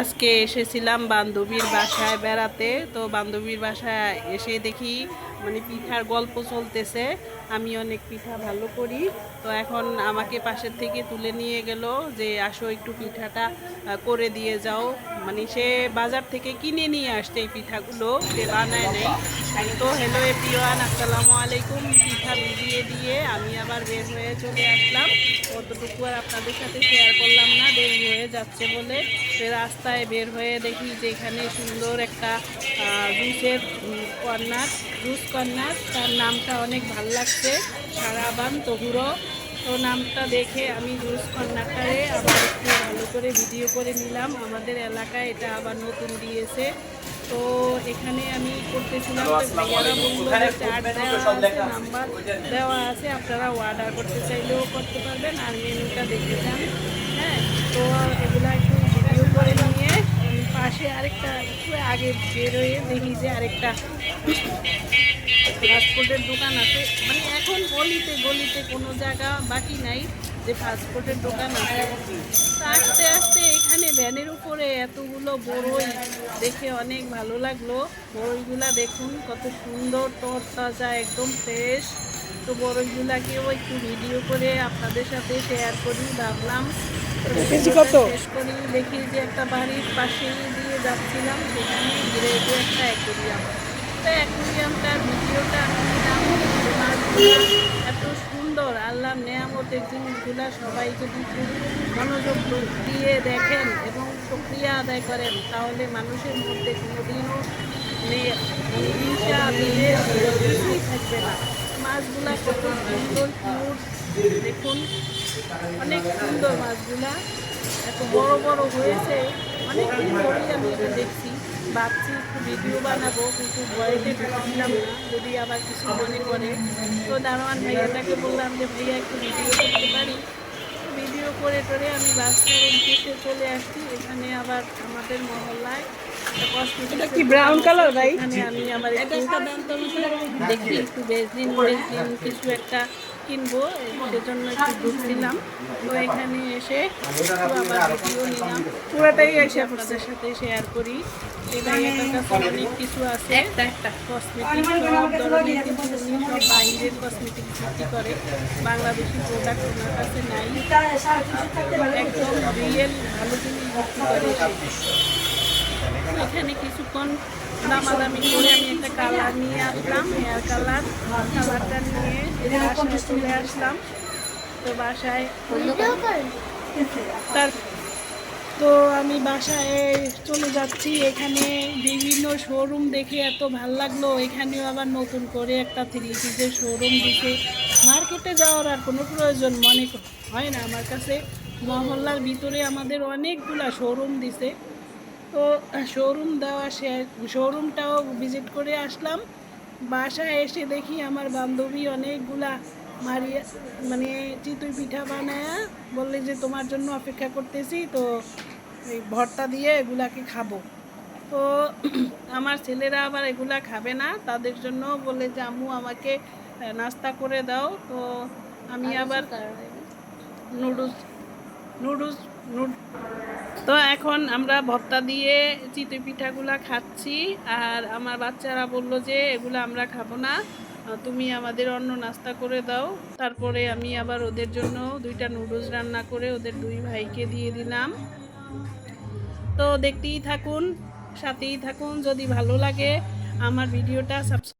আজকে এসেছিলাম বান্ধবীর বাসায় বেড়াতে, তো বান্ধবীর বাসায় এসে দেখি মানে পিঠার গল্প চলতেছে, আমি অনেক পিঠা ভালো করি, তো এখন আমাকে পাশের থেকে তুলে নিয়ে গেল যে, আসো একটু পিঠাটা করে দিয়ে যাও। মানে সে বাজার থেকে কিনে নিয়ে আসছে এই পিঠাগুলো, সে বানায় নেই তো হ্যালো এভরিওয়ান আসসালামু আলাইকুম। ভিজিয়ে দিয়ে আমি আবার বের হয়ে চলে আসলাম। অতটুকু আর আপনাদের সাথে শেয়ার করলাম না, দেরি হয়ে যাচ্ছে বলে। রাস্তায় বের হয়ে দেখি যে এখানে সুন্দর একটা জুসের কর্নার জুস কর্নার। তার নামটা অনেক ভালো লাগছে, সারাবান তহুরো তো নামটা দেখে আমি জুস কর্নারটারে আবার একটু ভালো করে ভিডিও করে নিলাম। আমাদের এলাকায় এটা আবার নতুন দিয়েছে। তো এখানে আমি করতেছিলাম নাম্বার দেওয়া আছে আপনারা অর্ডার করতে চাইলেও করতে পারবেন আর মেনুটা দেখতে চান হ্যাঁ তো এগুলা একটু ভিডিও করে নিয়ে পাশে আরেকটা একটু আগে বেরোয়ে দেখি যে আরেকটা ফাস্টফুডের দোকান আছে। মানে এখন গলিতে গলিতে কোনো জায়গা বাকি নাই যে ফাস্টফুডের দোকান আছে। আস্তে আস্তে এখানে ভ্যানের উপরে এতগুলো বড়ই দেখে অনেক ভালো লাগল। বড়ইগুলা দেখুন কত সুন্দর তরতাজা একদম ফ্রেশ। তো বড়ইগুলাকেও একটু ভিডিও করে আপনাদের সাথে শেয়ার করি ভাবলাম শেষ করি দেখি যে একটা বাড়ির পাশে দিয়ে যাচ্ছিলাম সেখানে গ্রেডে একটা অ্যাকোরিয়াম তো অ্যাকোরিয়ামটার ভিডিওটা আমি নিলাম যে মাছগুলো এত সুন্দর, আল্লাহ নেয়ামতের জিনিসগুলো সবাই যদি মনোযোগ দিয়ে দেখেন এবং প্রক্রিয়া আদায় করেন, তাহলে মানুষের মধ্যে কোনোদিনও মানে হিংসা কিছুই থাকবে না। মাছগুলা কত সুন্দর কিউট দেখুন, অনেক সুন্দর মাছগুলা। এত বড় বড় হয়েছে অনেক দিন আমি এটা দেখছি। ভাবছি একটু ভিডিও বানাবো কিন্তু ভয়েতে ঢুকছিলাম না যদি আবার কিছু মনে করে। তো দারোয়ান ভাইয়াটাকে বললাম যে ভাইয়া একটু ভিডিও করতে পারি? ভিডিও করে টরে আমি বাসটার উদ্দেশ্যে চলে আসছি। এখানে আবার আমাদের মহল্লায় এটা কি ব্রাউন কালার ভাই? এখানে আমি একটু দেখি একটু বেজদিন বেজদিন কিছু একটা কিনবো সেজন্য একটু ঢুকছিলাম তো এখানে এসে আবার ভিডিও নিলাম। পুরোটাই এসে আপনাদের সাথে শেয়ার করি। এই ভাইয়াটার কাছে অনেক কিছু আছে? একটা একটা। কসমেটিক সব ধরনের কিন্তু উনি সব বাইরের কসমেটিক বিক্রি করে। বাংলাদেশি প্রোডাক্ট ওনার কাছে নাই। একদম রিয়েল ভালো জিনিস বিক্রি করে। এখানে কিছুক্ষণ দামাদামি করে আমি একটা কালার নিয়ে আসলাম, হেয়ার কালার। কালারটা নিয়ে চলে আসলাম। তো বাসায় তার তো আমি বাসায় চলে যাচ্ছি। এখানে বিভিন্ন শোরুম দেখে এত ভালো লাগল। এখানেও আবার নতুন করে একটা থ্রি শোরুম দিছে। মার্কেটে যাওয়ার আর কোনো প্রয়োজন মনে হয় না। আমার কাছে মহল্লার ভিতরে আমাদের অনেকগুলা শোরুম দিছে। তো শোরুম দেওয়া সে শোরুমটাও ভিজিট করে আসলাম। বাসায় এসে দেখি আমার বান্ধবী অনেকগুলা মারিয়া মানে চিতই পিঠা বানায় বললে যে তোমার জন্য অপেক্ষা করতেছি তো এই ভর্তা দিয়ে এগুলাকে খাব। তো আমার ছেলেরা আবার এগুলা খাবে না তাদের জন্য বলে যে আম্মু আমাকে নাস্তা করে দাও। তো আমি আবার নুডলস নুডলস নুড তো এখন আমরা ভর্তা দিয়ে চিতই পিঠাগুলা খাচ্ছি, আর আমার বাচ্চারা বলল যে এগুলো আমরা খাব না, তুমি আমাদের অন্য নাস্তা করে দাও। তারপরে আমি আবার ওদের জন্য দুইটা নুডলস রান্না করে ওদের দুই ভাইকে দিয়ে দিলাম। তো দেখতেই থাকুন, সাথেই থাকুন, যদি ভালো লাগে আমার ভিডিওটা সাবস্ক্রাইব